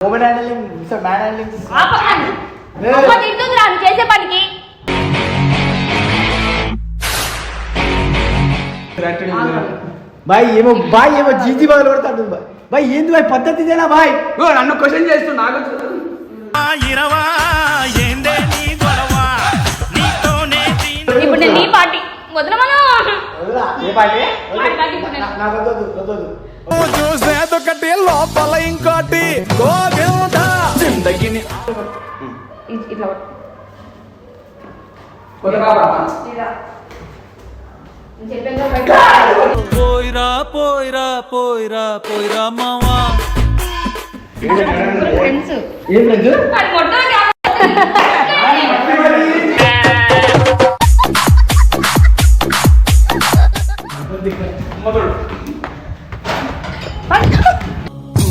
Open handling sir man handling ఆపకండి. ఏ. అమ్మ తింటుందిరా నువ్వు చేసే పనికి బాయ్ ఏమో బాయ్ ఏమో జీజీ బాగా కొడతాడు బాయ్ బాయ్ ఏంది బాయ్ పద్ధతి ఇదేనా బాయ్ ఓ, నన్ను క్వశ్చన్ చేస్తూ నాకు ఇరవా ఏందే నీ గొడవ నీతోనే దీని ఇప్పుడు నేను నీ పార్టీ వదలా, ఏ. నాకు. చూసేదొకటి లోపల ఇంకోటి ఇట్లా. పోయిరా పోయిరా పోయిరా పోయిరా మావా. ఫ్రెండ్స్ ఏం మొట్టమొదటి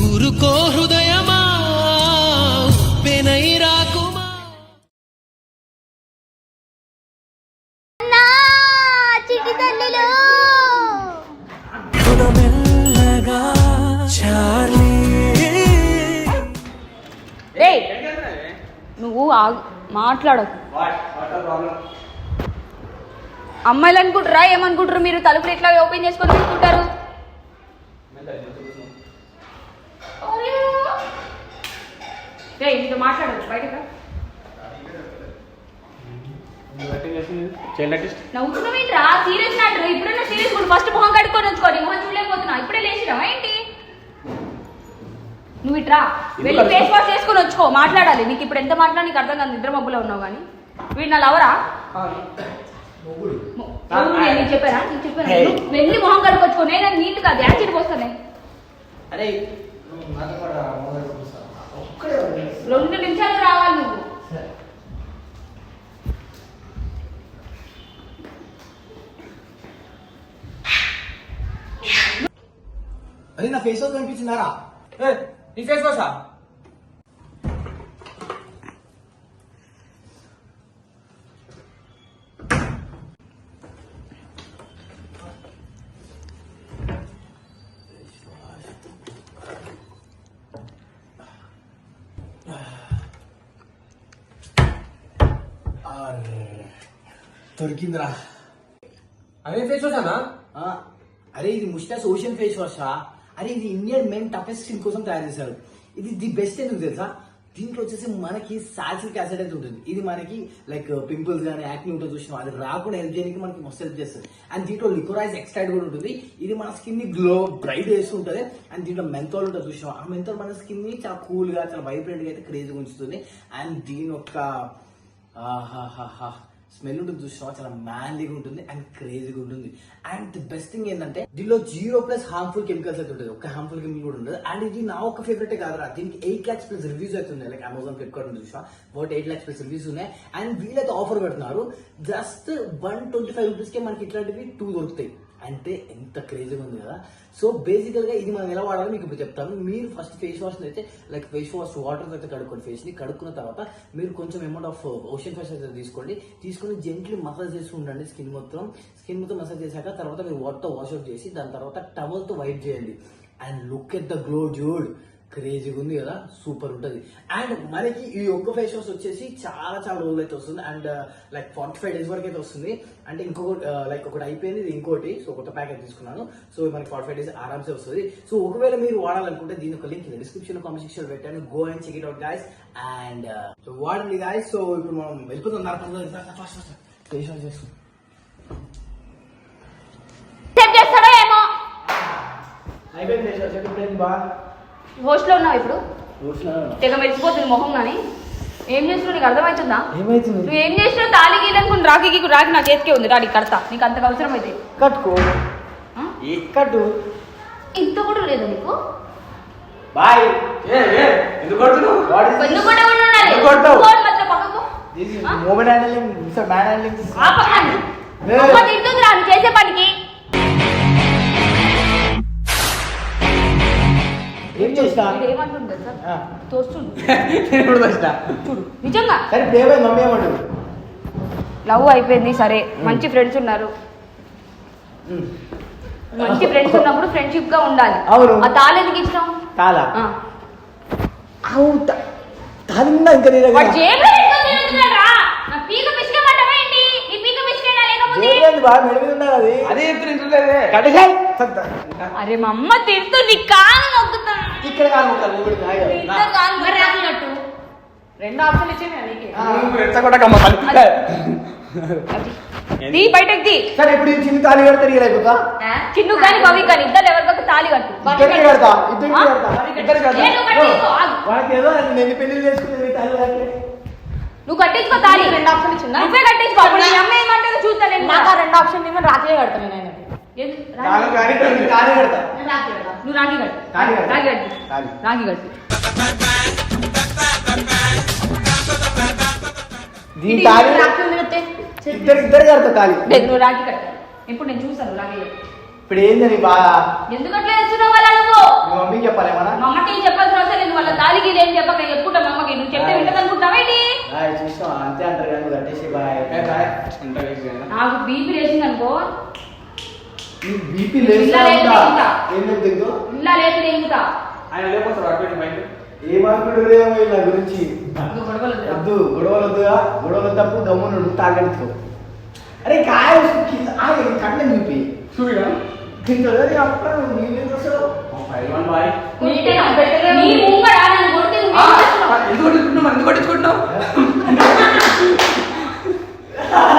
ఊరుకో హృదయమా మాట్లాడకు. అమ్మాయిలు అనుకుంటారా ఏమనుకుంటారు మీరు? తలుపులు ఇట్లా ఓపెన్ చేసుకొని తీసుకుంటారు మాట్లాడదు బయటకు రా. సీరియస్ నాటు ఇప్పుడైనా సీరియస్ ఫస్ట్ మొహం కడుక్కొని వచ్చుకోని మొహం చూడలేకపోతున్నా. ఇప్పుడే లేచిరావా ఏంటి? నువ్వు ఇట్రా. వెళ్ళి ఫేస్ వాష్ చేసుకొని వచ్చుకో మాట్లాడాలి. నీకు ఇప్పుడు ఎంత మాట్లాడి నీకు అర్థం కాదు. నిద్ర మబ్బులో ఉన్నావు కానీ. వీడు నా లవరా? మొ- ఎవరు నేను చెప్పానా? నీకు వెళ్ళి మొహం కడుకొచ్చుకో నేను నీట్ కాదు యాసిడ్ పోస్తానే. అరే రెండు నిమిషాలు రావాలి నువ్వు. అరే నా ఫేస్ వాష్ కనిపించిందారా? నీ ఫేస్ వాషా దొరికిందిరా. అదే ఫేస్ వాషానా అరే ఇది ముస్టాస్ ఓషన్ ఫేస్ వాష్ అరే ఇది ఇండియన్ మెయిన్ టఫెస్ట్ స్కిన్ కోసం తయారు చేశారు. ఇది ది బెస్ట్ ఎందుకు తెలుసా? దీంట్లో వచ్చేసి మనకి సాల్సిక్ యాసిడ్ అయితే ఉంటుంది. ఇది మనకి లైక్ పింపుల్స్ కానీ యాక్ని ఉంటుంది చూసిన అది రాకుండా హెల్ప్ చేయడానికి మనకి మస్తు హెల్ప్ చేస్తుంది. అండ్ దీంట్లో లికోరైజ్ ఎక్స్ట్రాక్ట్ కూడా ఉంటుంది. ఇది మన స్కిన్ని గ్లో బ్రైట్ చేస్తూ ఉంటుంది. అండ్ దీంట్లో మెంతాల్ ఉంటుంది చూసిన ఆ మెంతాల్ మన స్కిన్ని చాలా కూల్గా చాలా వైబ్రెంట్గా అయితే క్రేజీగా ఉంచుతుంది. అండ్ దీని యొక్క ఆహాహాహా. స్మెల్ ఉంటుంది చూసినా చాలా మ్యాన్లీగా ఉంటుంది అండ్ క్రేజీగా ఉంటుంది. అండ్ ది బెస్ట్ థింగ్ ఏంటంటే దీనిలో జీరో ప్లస్ హార్మ్ఫుల్ కెమికల్స్ అయితే ఉంటుంది ఒక హార్మ్ఫుల్ కెమికల్ కూడా ఉండదు. అండ్ ఇది నా ఒక ఫేవరెట్ కాదురా. దీనికి ఎయిట్ ల్యాక్స్ ప్లస్ రివ్యూస్ అయితే ఉన్నాయి. లైక్ అమెజాన్ ఫ్లిప్కార్ట్ ఉంది చూసా but eight lakhs plus reviews ఉన్నాయి. అండ్ వీళ్ళైతే ఆఫర్ పెడుతున్నారు. జస్ట్ వన్ ట్వంటీ ఫైవ్ రూపీస్కే మనకి ఇట్లాంటివి టూ దొరుకుతాయి. అంటే ఎంత క్రేజీగా ఉంది కదా. సో బేసికల్గా ఇది మనం ఎలా వాడాలో మీకు ఇప్పుడు చెప్తాను. మీరు ఫస్ట్ ఫేస్ వాష్ అయితే లైక్ ఫేస్ వాష్ వాటర్తో అయితే కడుక్కోండి. ఫేస్ని కడుక్కున్న తర్వాత మీరు కొంచెం అమౌంట్ ఆఫ్ ఓషన్ ఫేస్ అయితే తీసుకోండి. తీసుకొని జెంట్లీ మసాజ్ చేసి ఉండండి స్కిన్ మొత్తం. స్కిన్ మొత్తం మసాజ్ చేశాక తర్వాత మీరు వాటర్తో వాష్ అవుట్ చేసి దాని తర్వాత టవల్తో వైట్ వైప్ చేయండి. And look at the glow Jude క్రేజీగా ఉంది కదా సూపర్ ఉంటది. అండ్ మనకి ఈ ఒక్క ఫేస్ వాష్ వచ్చేసి చాలా చాలా రోజులు అయితే వస్తుంది. And like forty five days వరకు అయితే వస్తుంది. అంటే ఇంకొకటి లైక్ ఒకటి అయిపోయింది ఇది ఇంకోటి. సో కొత్త ప్యాకెట్ తీసుకున్నాను. సో మనకి ఫార్టీ ఫైవ్ డేస్ ఆరామ్సే వస్తుంది. సో ఒకవేళ మీరు వాడాలనుకుంటే దీని ఒక లింక్ డిస్క్రిప్షన్ కామెంట్ సెక్షన్ పెట్టాను. Go and check it out guys and so వాడండి గాయస్ సో ఇప్పుడు మనం వెళ్ళిపోతున్నాం ఫేస్ వాష్ చేస్తాం. సెట్ చేస్తాడో ఏమో? అయిపోయింది ఫేస్ వాష్ ఎప్పుడు బా. హోస్ట్లో ఉన్నావు ఇప్పుడు? తెగ మెరిసిపోతుంది మొహం కానీ ఏం చేస్తున్నావు? నీకు అర్థమవుతుందా ఏమైతుంది? నువ్వు ఏం చేసినావు తాళి గీలనుకుని రాకి గీకు రాకి నా చేతికే ఉంది. రాడి కడతా. నీకు అంతకు అవసరం అయితే కట్టుకో? కట్టు. ఇంత కూడా లేదు నీకు? బాయ్. ఏ ఏ ఎందుకు కొడుతున్నావు? హ్యాండ్లింగ్ మ్యాన్ హ్యాండ్లింగ్ నువ్వు చేసే పనికి. ఏం చేస్తా? నేను ఇప్పుడు చూడు నిజంగా? సరే ఇప్పుడు ఏమైంది? మమ్మీ ఏమంటుంది? లవ్ అయిపోయింది సరే. మంచి ఫ్రెండ్స్ ఉన్నారు. మంచి ఫ్రెండ్స్ ఉన్నప్పుడు ఫ్రెండ్షిప్గా ఉండాలి. అవును. ఆ తాళ ఎందుకు ఇచ్చినావు? కాలా ఆ. అవు త- తాలిందా ఇంకా నీ దగ్గర? వాడు జేబులో పెట్టుకొని తిరుగుతున్నాడు రా. నా పీక బాగా మెడ మీద అది. అదే చెప్తున్నా కట్టేసాయి అరే మా అమ్మ తిడుతుంది కాలు నొక్కుతా ఇక్కడ. నా. కాలు కట్టు. రెండు ఆప్షన్ ఇచ్చేది నీకే. నువ్వు. తీ బయటకు తీ. సరే ఇప్పుడు ఈ చిన్న తాళి కడతారు ఇలా అయిపోతా చిన్ను కానీ భవి కానీ ఇద్దరు ఎవరికొక తాళి కట్టు. ఇద్దరికి కడతా ఇద్దరికి ఆ? కడతా ఇద్దరికి కడతా. ఏ, నువ్వు కట్టించుకో, ఆగు. వాడికి ఏదో నేను పెళ్ళి చేసుకునేది తాళి కట్టే నువ్వు కట్టించుకో తాళి. రెండు ఆప్షన్ ఇచ్చిందా? నువ్వే కట్టించుకో. అప్పుడు మీ అమ్మ ఏమంటుందో చూస్తా నేను నాకు ఆ రెండు ఆప్షన్ ఇవ్వని రాత్రి కడతాను నేను. నువ్వు రాగి కట్టు. రాగి కట్టు. రాగి కట్టు దీని తాళి ఇద్దరు ఇద్దరు కడతా తాళి. నువ్వు రాగి కట్టు. ఇప్పుడు నేను చూసాను రాగి ఇప్పుడు ఏందని బాగా ఎందుకు అట్లా వేస్తున్నావు వాళ్ళ నువ్వు? మీ మమ్మీకి చెప్పాలి ఏమన్నా? మా అమ్మకి ఏం చెప్పాల్సిన అవసరం లేదు. వాళ్ళ తాలికి ఏం చెప్పక చెప్పుకుంటా మా అమ్మకి. నువ్వు చెప్తే వింటది అనుకుంటావా ఏంటి? బాయ్ చూసాం అంతే అంటారు కానీ కట్టేసి బాయ్. నాకు బీపీ లేచింది అనుకో బీపీ ఇలా లేస్తా లేదు ఉంటా. ఏం చెప్తుందో ఇలా లేదు ఇంకా ఆయన లేకపోతే అటు ఇటు బయట. ఏమనుకుంటారు ఏమో వీళ్ళ గురించి. వద్దు గొడవలు వద్దుగా గొడవలు తప్పు దమ్మునుడు తాగడుకో అరే కాయ కింద కట్నం చూపి? తింటాడు అరే అప్పుడు నీళ్ళు వన్ బాయ్. కొట్టేనా? నీ ముంగడ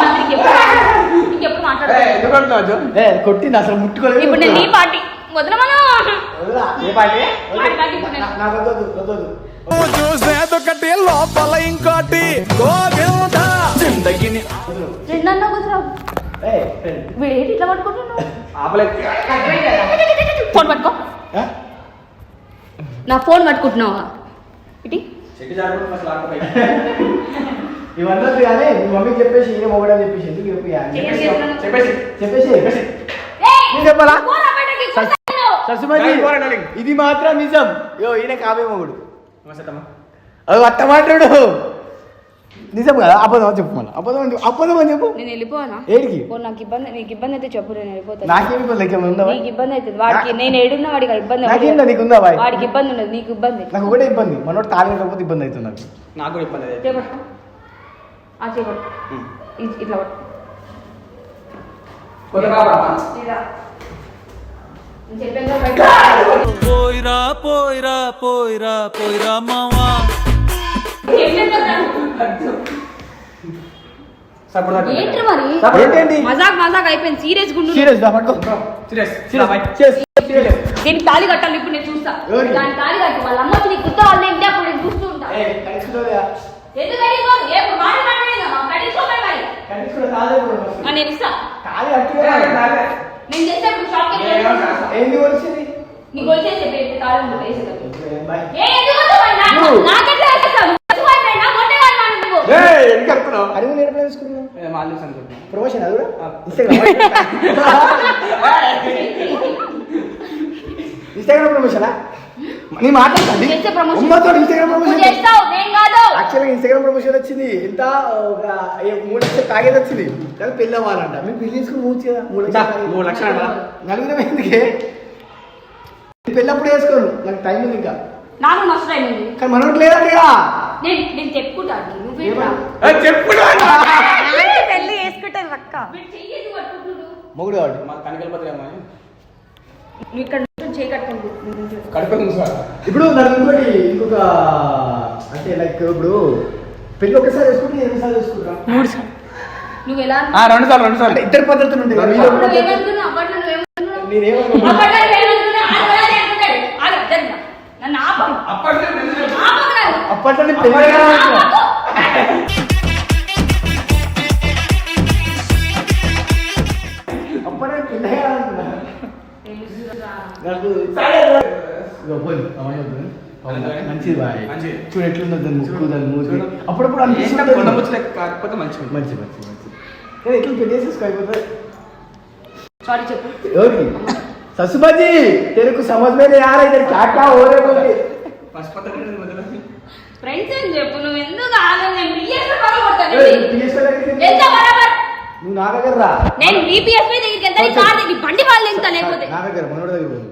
ఏ కొట్టింది అసలు ముట్టుకోలేదు. ఇప్పుడు నేను నీ పార్టీ వదలమను. చూసేదొకటి లోపల ఇంకోటి జిందగిని రెండన్నా కుదరావు ఇట్లా పట్టుకుంటున్నావు. ఫోన్ పట్టుకో? నా ఫోన్ పట్టుకుంటున్నావా? ఇటీ. ఇవన్నీ కానీ మీ మమ్మీకి చెప్పేసి ఈయన మొగడని చెప్పేసి ఎందుకు చెప్పి చెప్పేసి చెప్పేసి నేను చెప్పాలా? ఇది మాత్రం నిజం. యో ఈయన కాబే మొగుడు. అది అట్ట మాట్లాడు. నిజం కదా? అబద్ధం అని చెప్పు మళ్ళీ. అబద్ధం అని చెప్పు. అబద్ధం అని చెప్పు. నేను వెళ్ళిపోనా ఏడికి? నాకు ఇబ్బంది నీకు ఇబ్బంది అయితే చెప్పు నేను వెళ్ళిపోతాను నాకేమి ఇబ్బంది? లెక్క ఉందా? నీకు ఇబ్బంది అవుతుంది. వాడికి నేను ఏడున్నా వాడికి ఇబ్బంది నాకేం అవ్వదు. నీకు ఉందా వాడికి ఇబ్బంది ఉండదు నీకు ఇబ్బంది. నాకు ఒకటే ఇబ్బంది. మనోడు తాళి ఇబ్బంది అవుతుంది నాకు. నాకు కూడా ఇబ్బంది. చేపట్టు ఆ. ఇ- ఇట్లా. పోయిరా పోయిరా పోయిరా పోయిరా మావా? మజాక్ మజాక్ అయిపోయింది. సీరియస్ గుండు సీరియస్ దీనికి తాళి కట్టాలి ఇప్పుడు నేను చూస్తా? దాని తాళి కట్టు వాళ్ళ అమ్మ వచ్చి నీకు గుర్తు వాళ్ళు ఏంటి అప్పుడు నేను చూస్తూ ఉంటా ఏ కట్టించుకోలేదా ఎందుకు కట్టించుకోను ఏ మాట మాట్లాడేదా కట్టించుకోవాలి మరి కట్టించుకోలే తాళి ఇప్పుడు ఆ, నేను ఇస్తా. తాగే. నేను చేస్తే ఇప్పుడు షాప్కి ఏ, ఏమన్నా కాదు. ఏంది వచ్చింది నీకు వచ్చేసి చెప్పి తాళి బాయ్? ఏ ఎందుకు. నాకెట్లా వేసేస్తావు? అనుకుంటున్నా. ప్రమోషన్ అది. ఇన్స్టాగ్రామ్ ఇన్స్టాగ్రామ్ ప్రమోషనా నీ మాట్లాడండి promotion. ఉమ్మతో ఇన్స్టాగ్రామ్ ప్రమోషన్ యాక్చువల్గా ఇన్స్టాగ్రామ్ ప్రమోషన్ వచ్చింది. ఎంత ఒక మూడు లక్షలు ప్యాకేజ్ వచ్చింది. కానీ పెళ్ళి అవ్వాలంట మేము పెళ్ళి చేసుకుని మూడు కదా మూడు లక్షలు మూడు లక్షలు. నలుగురం ఎందుకే? పెళ్ళి అప్పుడు వేసుకోను. నాకు టైం ఉంది ఇంకా. నాకు మస్తు టైం ఉంది. కానీ మనోటి లేదండిగా నేను నేను చెప్పుకుంటాను. నువ్వు ఏమని? ఏ, చెప్పు అలాంటి పెళ్ళి వేసుకుంటారు పక్క చెయ్యి పట్టుకుంటున్నావు మొగుడు వాడు మా కనికల పత్రికమ్మా నువ్వు ఇక్కడ చేయి మూసుకోవాలి. ఇప్పుడు నాకు ఇంకోటి ఇంకొక అంటే లైక్ ఇప్పుడు పెళ్ళి ఒకసారి వేసుకుంటే ఎన్నిసార్లు వేసుకుంటాం నువ్వు ఎలా ఆ, రెండు సార్లు రెండు సార్లు. ఇద్దరు పద్ధతులు ఉంటాయి అప్పట్లో నువ్వేమనుకున్నావు మంచిది బాయ్. చూడు ఎట్లుందో దాని ముక్కు దాని అప్పుడప్పుడు అనిపిస్తుంది కాకపోతే మంచి మంచి మంచి మంచి ఎట్లా పెట్టేసేసుకో చెప్పు. ఎవరికి? ससुबाजी तेरे को समझ ఫ్రెండ్స్ చెప్పు? నువ్వు ఎందుకు ఆనందం బాగా ఎంత నువ్వు నా దగ్గర రా నేను దగ్గరికి వెళ్తాను నీ దగ్గర మనోడి దగ్గర పోదు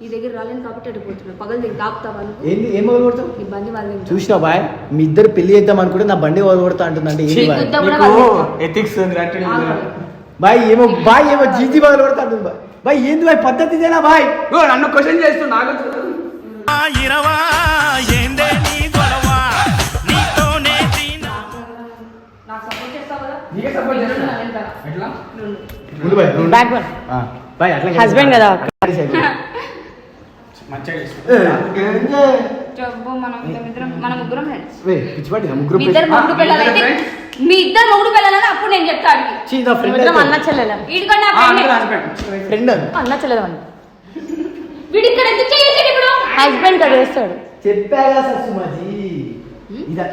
ఈ దగ్గర రాలేను కాబట్టి అడిగిపోతున్నా పగలు దగ్గర తాపుతావా నువ్వు? ఏంది ఏం మొదలు కొడతావు ఈ బండి వాళ్ళ దగ్గర. చూసినా బాయ్ మీ ఇద్దరు పెళ్ళి చేద్దాం అనుకుంటే నా బండి మొదలు కొడతా అంటుందంటే ఏంది బాయ్ కూడా నీకు వాళ్ళ దగ్గర. ఎథిక్స్ ఆగు. బాయ్ ఏమో బాయ్ ఏమో జీజీ మొదలు కొడతా అంటుంది బాయ్ బాయ్ ఏంది బాయ్ పద్ధతి ఇదేనా బాయ్ ఓ, నన్ను క్వశ్చన్ చేస్తూ నాకు ఇరవా ఏందే నీ గొడవ నీతోనే దీనా నాకు సపోర్ట్ చేస్తావు కదా నీకే నా వెనకాల. ఎట్లా నుండు. ముందు బాయ్. బ్యాక్ ఆ, Husband కదా. మీ ఇద్దరు. మొగుడు పిల్లలని అప్పుడు నేను చెప్తాను అన్న. చెల్లెలం. అన్న చెల్లెలం ఎందుకు ఇప్పుడు? హస్బెండ్ కదా చేస్తాడు. చెప్పాగా ససుమాజీ ఇదా.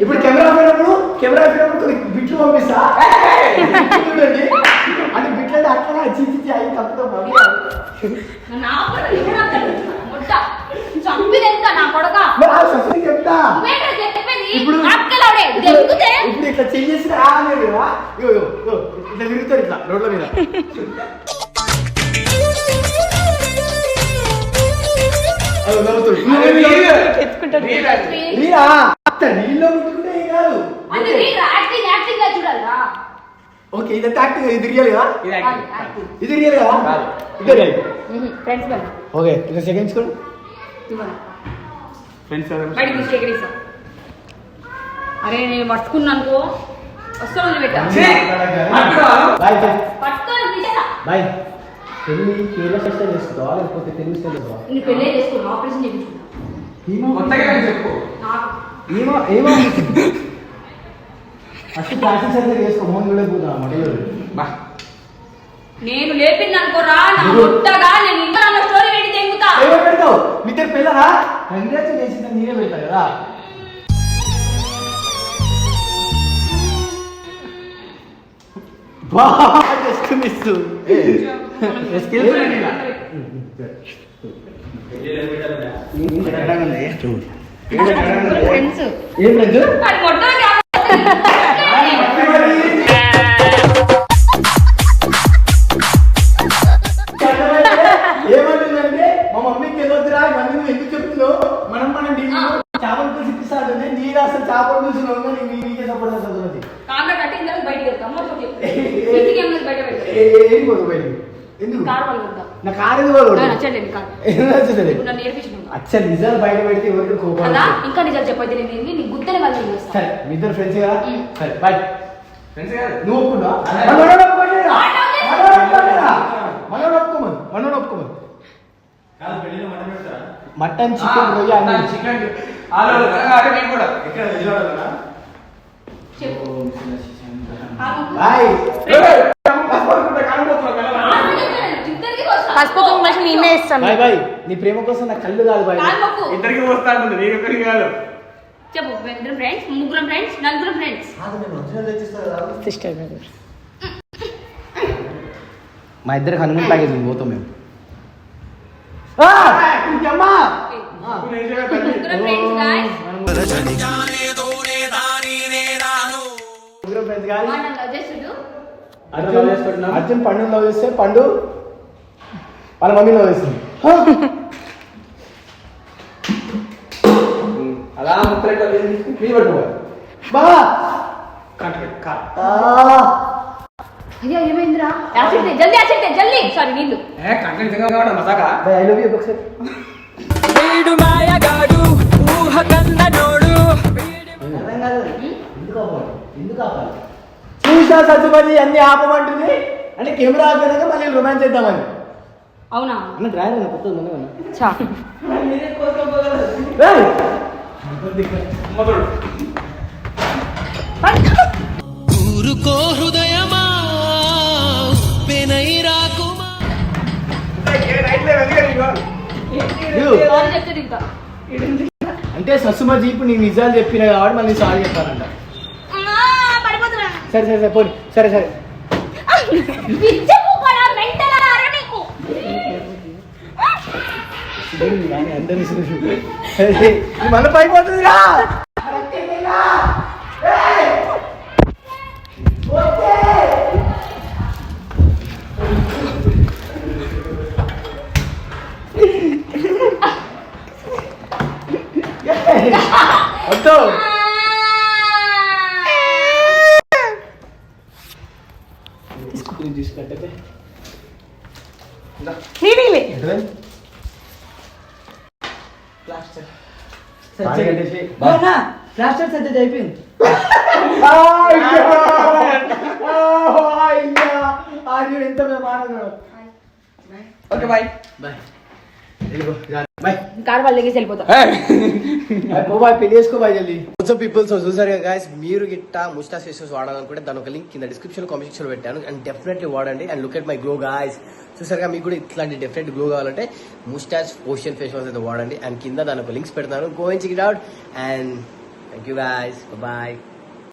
ఇప్పుడు కెమెరా పోయినప్పుడు కెమెరా పోయినప్పుడు కొన్ని బిట్లు పంపిస్తా. చూడండి అంటే బిట్లు అంటే అట్లా చిచ్చి అయ్యి తప్పుతో నా కొడుకు. ముట్ట. నా కొడక? చెప్తా. ఇప్పుడు- ఇప్పుడు ఇట్లా చెయ్యేసి ఇట్లా తిరుగుతారు ఇట్లా రోడ్ల మీద. ముట్టుకుంటే ఏం కాదు. ఓకే ఇది యాక్టింగ్ ఇది రియల్ కదా? ఇది యాక్టింగ్. యాక్టింగ్ ఇది రియల్ కదా? కాదు. ఇదే రియల్ ఫ్రెండ్స్ బయట ఓకే ఇక సెకండ్ స్కూల్ ఫ్రెండ్స్ బయటికి తీసుకు ఎక్కడిస్తా అరే నేను పట్టుకున్నాను అనుకో వస్తాను పెట్టా. Bye bye. పెళ్ళి కేరళ లేకపోతే తెలుగు స్టైల్ చేసుకుంటావా నీ పెళ్ళే చేసుకున్నా ఆపరేషన్ చేయించుకున్నా ఏమో కొత్తగా నాకు చెప్పు. నాకు. ఏమో ఏమో ఫస్ట్ ప్లాస్టిక్ సర్జరీ చేసుకో మోహన్ చూడకపోతున్నా మటలో బా నేను లేపింది అనుకోరా నా ముట్టగా నేను ఇంకా నా స్టోరీ పెట్టి తెంగుతా ఏమో పెడతావు మీ ఇద్దరు పిల్లరా కంగ్రాచులేషన్ నేనే పెడతా కదా బాగా జస్ట్ మిస్ స్కిల్స్ ఉన్నాయి ఇలా. ఫ్రెండ్స్ అచ్చా నిజాలు బయట పెడితే ఎవరికి కోపం. ఇంకా నిజాలు చెప్పైతే నేను ఏంది? నీ గుద్దనే వాళ్ళు నేను చేస్తాను సరే మీ ఇద్దరు ఫ్రెండ్స్ కదా? మ్. సరే బాయ్ ఫ్రెండ్స్ కాదు? నువ్వు ఒప్పుకున్నా అదే. మనోడు ఒప్పుకోలేదా? ఆ, నాకు తెలుసు. మనోడు ఒప్పుకోలేదా? మనోడు ఒప్పుకోమను మనోడు ఒప్పుకోమను. మటన్ చికెన్ రొయ్య చికెన్. ఆలు అదే నేను కూడా. బాయ్ ఆగు చెప్తాను. ఇద్దరికి వస్తా. పసుపు కుంకుమ మేమే ఇస్తాం బాయ్ బాయ్. నీ ప్రేమ కోసం నా కళ్ళు కాదు బాయ్. మొక్కు. ఇద్దరికి వస్తా ఉంటుంది నీకు ఒకరికి కాదు. చెప్పు ఇద్దరం ఫ్రెండ్స్ ముగ్గురం ఫ్రెండ్స్ నలుగురం ఫ్రెండ్స్ సిస్టర్ బ్రదర్ మా ఇద్దరికి హనుమంత్ ప్యాకేజ్ ఉంది పోతాం మేము. ఆ, ఇంకమ్మా. ఆ. ముగ్గురం ఫ్రెండ్స్ గాయస్ ముగ్గురం friends కాదు. నన్ను లవ్ చేస్తుడు. అర్జున్ అర్జున్ పండు లవ్ చేస్తే పండు. వాళ్ళ మమ్మీ లవ్ చేస్తుంది అలా బా. అయ్యా ఏమైందిరా? యాసిడ్ జల్దీ యాసిడ్ జల్దీ! సారీ నీళ్ళు. ఏ కంటే నిజంగా కావడం మసాకా ఐ లవ్ యూ ఒకసారి. వీడు మాయగాడు ఊహ అర్థం కాదు ఎందుకు ఆపాలి? ఎందుకు ఆపాలి? చూసా సత్తుపతి అన్ని ఆపమంటుంది. అంటే కెమెరా ఆపినాక మళ్ళీ రొమాన్స్ చేద్దామని. అవునా? అన్న డ్రైవర్ అన్న కొత్త ఉంది అన్న చా ఏయ్! మొదలు ఊరుకో హృదయమా? పెనై రాకుమా? ఇదిగో. సారీ చెప్తే దిగుతా అంటే ససుమ జీపు నీకు నిజాలు చెప్పిన కాబట్టి మళ్ళీ సారీ చెప్పారంట సరే సరే సరే పోనీ. సరే సరే పిచ్చకు కూడా మెంటల్ అరా నీకు ఇదేంటి నాని అందరి చూసి. అరే, ఇది మన పైపోతుందిరా ఏయ్! వచ్చే! వద్దు తీసుకుంటే నీడిలే ప్లాస్టర్ సెట్ అయిపోయింది ఎంత మేము ఆడదు okay bye bye bye car వాళ్ళ దగ్గరికి వెళ్ళిపోతా బాయ్ పెళ్ళి చేసుకో బాయ్ జల్దీ. సో పీపుల్ సో చూసారు కదా guys మీరు గిట్ట ముస్టా ఫేసెస్ వాడాలనుకుంటే దాని ఒక లింక్ కింద డిస్క్రిప్షన్ కామెంట్ సెక్షన్ పెట్టాను. అండ్ డెఫినెట్లీ వాడండి. And look at my glow guys చూసారుగా మీకు కూడా ఇట్లాంటి డెఫినెట్ గ్లో కావాలంటే ముస్టాచ్ ఓషన్ ఫేస్ వాష్ అయితే వాడండి. అండ్ కింద దాని ఒక లింక్స్ పెడతాను go and check it out and thank you guys bye